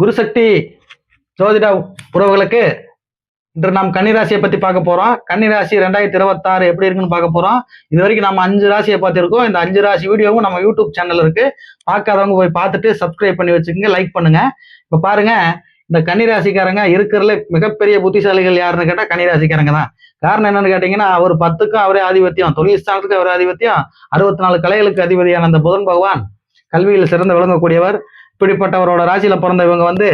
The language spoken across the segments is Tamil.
குருசக்தி ஜோதிட உறவுகளுக்கு இன்று நாம் கன்னிராசியை பத்தி பார்க்க போறோம். கன்னிராசி ரெண்டாயிரத்தி இருபத்தாறு எப்படி இருக்குன்னு பார்க்க போறோம். இது வரைக்கும் நம்ம அஞ்சு ராசியை பார்த்திருக்கோம். இந்த அஞ்சு ராசி வீடியோவும் நம்ம யூடியூப் சேனல் இருக்கு. பார்க்காதவங்க போய் பார்த்துட்டு சப்ஸ்கிரைப் பண்ணி வச்சுக்கோங்க லைக் பண்ணுங்க. இப்ப பாருங்க இந்த கன்னிராசிக்காரங்க இருக்கிறதுல மிகப்பெரிய புத்திசாலிகள் யாருன்னு கேட்டா கன்னிராசிக்காரங்க தான். காரணம் என்னன்னு கேட்டீங்கன்னா அவர் பத்துக்கும் அவரே ஆதிபத்தியம். தொழில் ஸ்தானத்துக்கு அவரே ஆதிபத்தியம். அறுபத்தி நாலு கலைகளுக்கு அதிபதியான அந்த புதன் பகவான் கல்வியில் சிறந்து விளங்கக்கூடியவர். இப்படிப்பட்டவரோட ராசியில பிறந்த இவங்க வந்து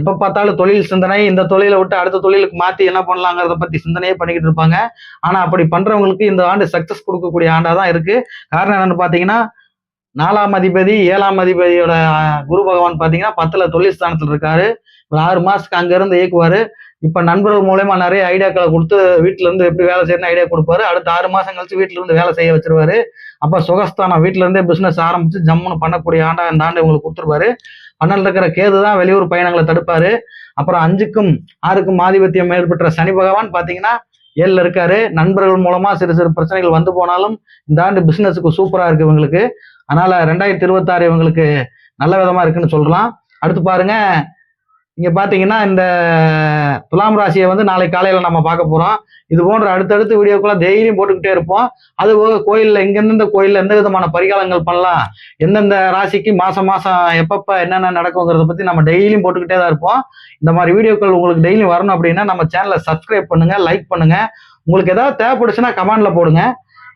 எப்ப பார்த்தாலும் தொழில் சிந்தனை இந்த தொழிலை விட்டு அடுத்த தொழிலுக்கு மாத்தி என்ன பண்ணலாங்கிறத பத்தி சிந்தனையே பண்ணிக்கிட்டு இருப்பாங்க. ஆனா அப்படி பண்றவங்களுக்கு இந்த ஆண்டு சக்சஸ் கொடுக்கக்கூடிய ஆண்டா தான் இருக்கு. காரணம் என்னன்னு பாத்தீங்கன்னா நாலாம் அதிபதி ஏழாம் அதிபதியோட குரு பகவான் பாத்தீங்கன்னா பத்துல தொழில் ஸ்தானத்துல இருக்காரு. ஒரு ஆறு மாசத்துக்கு அங்க இருந்து இயக்குவாரு. இப்ப நண்பர்கள் மூலயமா நிறைய ஐடியாக்களை கொடுத்து வீட்டுல இருந்து எப்படி வேலை செய்யணும் ஐடியா கொடுப்பாரு. அடுத்த ஆறு மாசம் கழிச்சு வீட்டுல இருந்து வேலை செய்ய வச்சிருவாரு. அப்ப சுகஸ்தானம் வீட்டுல இருந்தே பிசினஸ் ஆரம்பிச்சு ஜம்முன்னு பண்ணக்கூடிய ஆண்டா இந்த ஆண்டு உங்களுக்கு கொடுத்துருப்பாரு. பன்னெண்டு இருக்கிற கேது தான் வெளியூர் பயணங்களை தடுப்பாரு. அப்புறம் அஞ்சுக்கும் ஆறுக்கும் ஆதிபத்தியம் ஏற்பட்ட சனி பகவான் பாத்தீங்கன்னா ஏழுல இருக்காரு. நண்பர்கள் மூலமா சிறு சிறு பிரச்சனைகள் வந்து போனாலும் இந்த ஆண்டு பிசினஸுக்கு சூப்பரா இருக்கு இவங்களுக்கு. அதனால ரெண்டாயிரத்தி இருபத்தாறு இவங்களுக்கு நல்ல விதமா இருக்குன்னு சொல்லலாம். அடுத்து பாருங்க இங்க பாத்தீங்கன்னா இந்த துலாம் ராசியை வந்து நாளை காலையில நம்ம பார்க்க போறோம். இது போன்ற அடுத்தடுத்த வீடியோக்குள்ள டெய்லியும் போட்டுக்கிட்டே இருப்போம். அது போக கோயில்ல எங்கெந்தெந்த கோயில்ல எந்த விதமான பரிகாரங்கள் பண்ணலாம் எந்தெந்த ராசிக்கு மாசம் மாசம் எப்பப்ப என்னென்ன நடக்குங்கிறத பத்தி நம்ம டெய்லியும் போட்டுக்கிட்டே தான் இருப்போம். இந்த மாதிரி வீடியோக்கள் உங்களுக்கு டெய்லியும் வரணும் அப்படின்னா நம்ம சேனலை சப்ஸ்கிரைப் பண்ணுங்க லைக் பண்ணுங்க. உங்களுக்கு ஏதாவது தேவைப்படுச்சுன்னா கமெண்ட்ல போடுங்க.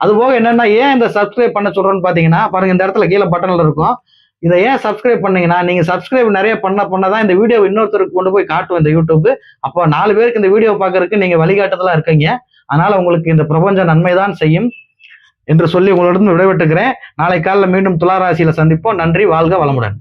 அது போக என்னென்னா ஏன் இந்த சப்ஸ்கிரைப் பண்ண சொல்கிறோன்னு பாத்தீங்கன்னா பாருங்க இந்த இடத்துல கீழே பட்டன்ல இருக்கும். இதை ஏன் சப்ஸ்கிரைப் பண்ணீங்கன்னா நீங்க சப்ஸ்கிரைப் நிறைய பண்ண பண்ணதான் இந்த வீடியோ இன்னொருத்தருக்கு கொண்டு போய் காட்டும் இந்த யூடியூப் அப்போ நாலு பேருக்கு இந்த வீடியோ பார்க்கறதுக்கு நீங்க வழிகாட்டுதலா இருக்கீங்க. அதனால உங்களுக்கு இந்த பிரபஞ்ச நன்மைதான் செய்யும் என்று சொல்லி உங்களிடம் விடைபெற்றுக்கிறேன். நாளை காலைல மீண்டும் துளாராசியில சந்திப்போம். நன்றி வாழ்க வளமுடன்.